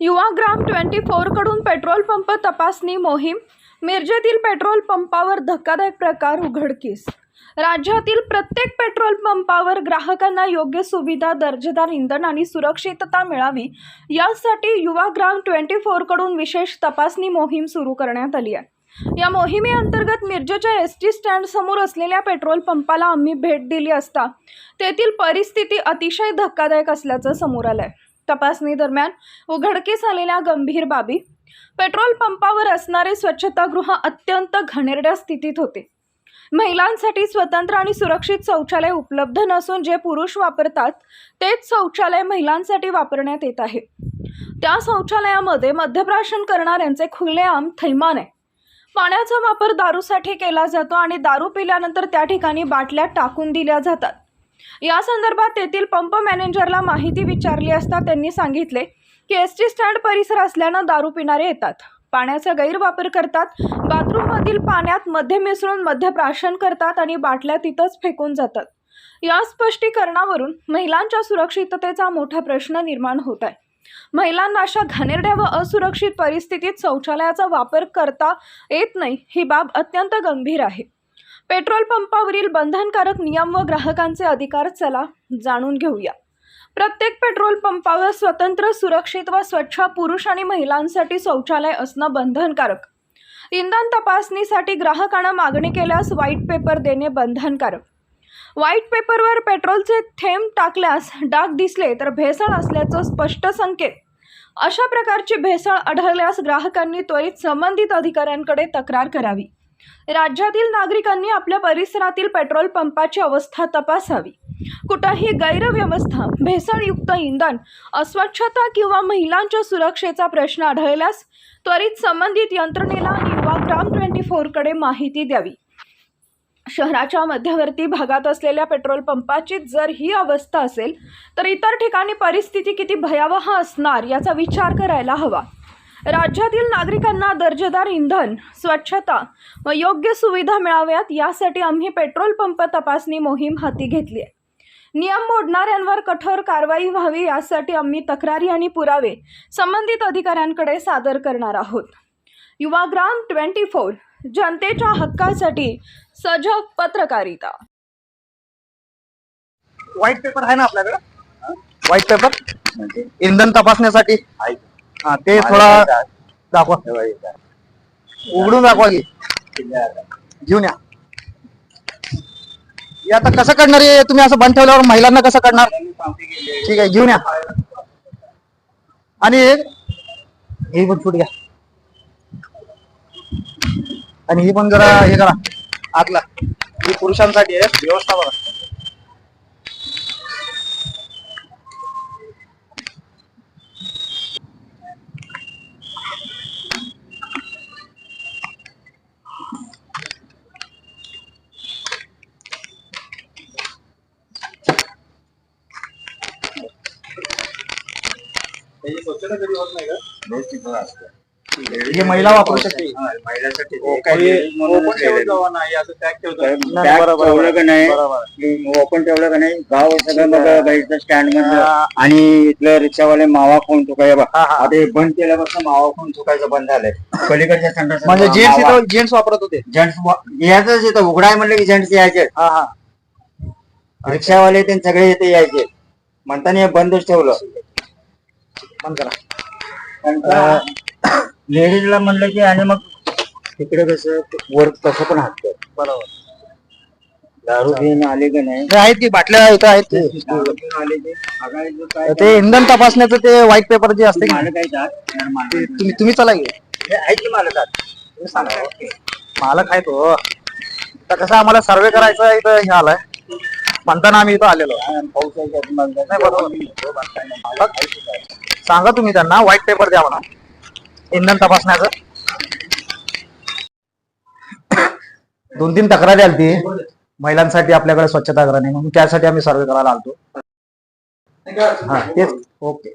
Yuvagram twenty फोरकडून petrol pump तपासणी मोहीम. मिरजेतील पेट्रोल पंपावर धक्कादायक प्रकार उघडकीस. राज्यातील प्रत्येक पेट्रोल पंपावर ग्राहकांना योग्य सुविधा दर्जेदार इंधन आणि सुरक्षितता मिळावी यासाठी युवाग्राम ट्वेंटी फोरकडून विशेष तपासणी मोहीम सुरू करण्यात आली आहे. या मोहिमेअंतर्गत मिरजेच्या एस टी स्टँड समोर असलेल्या पेट्रोल पंपाला आम्ही भेट दिली असता तेथील परिस्थिती अतिशय धक्कादायक असल्याचं समोर आलं आहे दरम्यान उघडकीस आलेल्या गंभीर बाबी. पेट्रोल पंपावर असणारे स्वच्छतागृह अत्यंत घाणेरड्या स्थितीत होते. महिलांसाठी स्वतंत्र आणि सुरक्षित शौचालय उपलब्ध नसून जे पुरुष वापरतात तेच शौचालय महिलांसाठी वापरण्यात येत आहे. त्या शौचालयामध्ये मध्यप्राशन करणाऱ्यांचे खुलेआम थैमान आहे. पाण्याचा वापर दारूसाठी केला जातो आणि दारू पिल्यानंतर त्या ठिकाणी बाटल्या टाकून दिल्या जातात. या संदर्भात तेथील पंप मॅनेजरला माहिती विचारली असता त्यांनी सांगितले की एस टी स्टँड परिसर असल्यानं दारू पिणारे येतात. पाण्याचा गैरवापर करतात बाथरूममधील पाण्यात मध्य मिसळून मध्यप्राशन करतात आणि बाटल्या तिथंच फेकून जातात. या स्पष्टीकरणावरून महिलांच्या सुरक्षिततेचा मोठा प्रश्न निर्माण होत आहे. महिलांना अशा घाणेरड्या व असुरक्षित परिस्थितीत शौचालयाचा वापर करता येत नाही ही बाब अत्यंत गंभीर आहे. पेट्रोल पंपावरील बंधनकारक नियम व ग्राहकांचे अधिकार चला जाणून घेऊया. प्रत्येक पेट्रोल पंपावर स्वतंत्र सुरक्षित व स्वच्छ पुरुष आणि महिलांसाठी शौचालय असणं बंधनकारक. इंधन तपासणीसाठी ग्राहकांना मागणी केल्यास व्हाईट पेपर देणे बंधनकारक. व्हाईट पेपरवर पेट्रोलचे थेंब टाकल्यास डाग दिसले तर भेसळ असल्याचं स्पष्ट संकेत. अशा प्रकारची भेसळ आढळल्यास ग्राहकांनी त्वरित संबंधित अधिकाऱ्यांकडे तक्रार करावी. राज्यातील नागरिकांनी आपल्या परिसरातील पेट्रोल पंपाची अवस्था तपासावी. कुठंही गैरव्यवस्था भेसळयुक्त इंधन अस्वच्छता किंवा महिलांच्या सुरक्षेचा प्रश्न आढळल्यास त्वरित संबंधित यंत्रणेला आणि युवाग्राम ट्वेंटी फोरकडे माहिती द्यावी. शहराच्या मध्यवर्ती भागात असलेल्या पेट्रोल पंपाची जर ही अवस्था असेल तर इतर ठिकाणी परिस्थिती किती भयावह असणार याचा विचार करायला हवा. राज्यातील नागरिकांना दर्जेदार इंधन स्वच्छता व योग्य सुविधा मिळाव्यात यासाठी आम्ही पेट्रोल पंप तपासणी मोहीम हाती घेतली आहे. नियम मोडणाऱ्यांवर कठोर कारवाई व्हावी यासाठी आम्ही तक्रारी आणि पुरावे संबंधित अधिकाऱ्यांकडे सादर करणार आहोत. युवाग्राम ट्वेंटी फोर जनतेच्या हक्कासाठी सजग पत्रकारिता. व्हाईट पेपर आहे ना आपल्याकडे? व्हाईट पेपर इंधन तपासण्यासाठी. हा ते थोडा दाखवा. उघडून दाखवा की. घेऊन या. हे आता कसं करणार आहे तुम्ही असं बंद ठेवल्यावर महिलांना कसं करणार? ठीक आहे घेऊन या. आणि हे पण फूट घ्या. आणि ही पण जरा हे करा. आतला. ही पुरुषांसाठी आहे. व्यवस्था बघा. हे महिला वापरू शकते. असं टॅग ठेवतो बरोबर, ठेवलं का नाही बरोबर. ओपन ठेवलं का नाही गाव सगळं हा. बघा गाईचं स्टँडमध्ये हा. आणि इथलं रिक्षावाले मावा फोन चुकाय बा हा, हा. आता हे बंद केल्यापासून मावा फोन चुकायचं बंद झालंय. पलीकडच्या संडास म्हणजे जेंट्स इथं जेंट्स वापरत होते. जेंट्स यायचंच इथं. उघडाय म्हणलं की जेंट्स यायचे हा हा. रिक्षावाले ते सगळे इथे यायचे. म्हणताना हे बंदच ठेवलं. बंद करा. लेडीजला म्हणलं की आणि मग तिकडे कसं वर तसं पण हात बरोबर. दारू घेऊन आले का नाही? हे आहेत की बाटल्या इथं आहेत की? ते इंधन तपासण्याचं ते व्हाईट पेपर जे असते की आहेत. ते तुम्ही तुम्ही चला हे आहेत की मालक आत. तुम्ही सांगा. मालक आहे तो तर कसं आम्हाला सर्वे करायचं इथं हे आलाय. म्हणताना आम्ही इथं आलेलो? नाही, बरोबर. सांगा तुम्ही त्यांना व्हाईट पेपर द्या म्हणा. इंधन तपासण्याचं. दोन तीन तक्रारी आलती महिलांसाठी आपल्याकडे स्वच्छता नाही म्हणून. त्यासाठी आम्ही सर्वे करायला आलतो. हा तेच. ओके.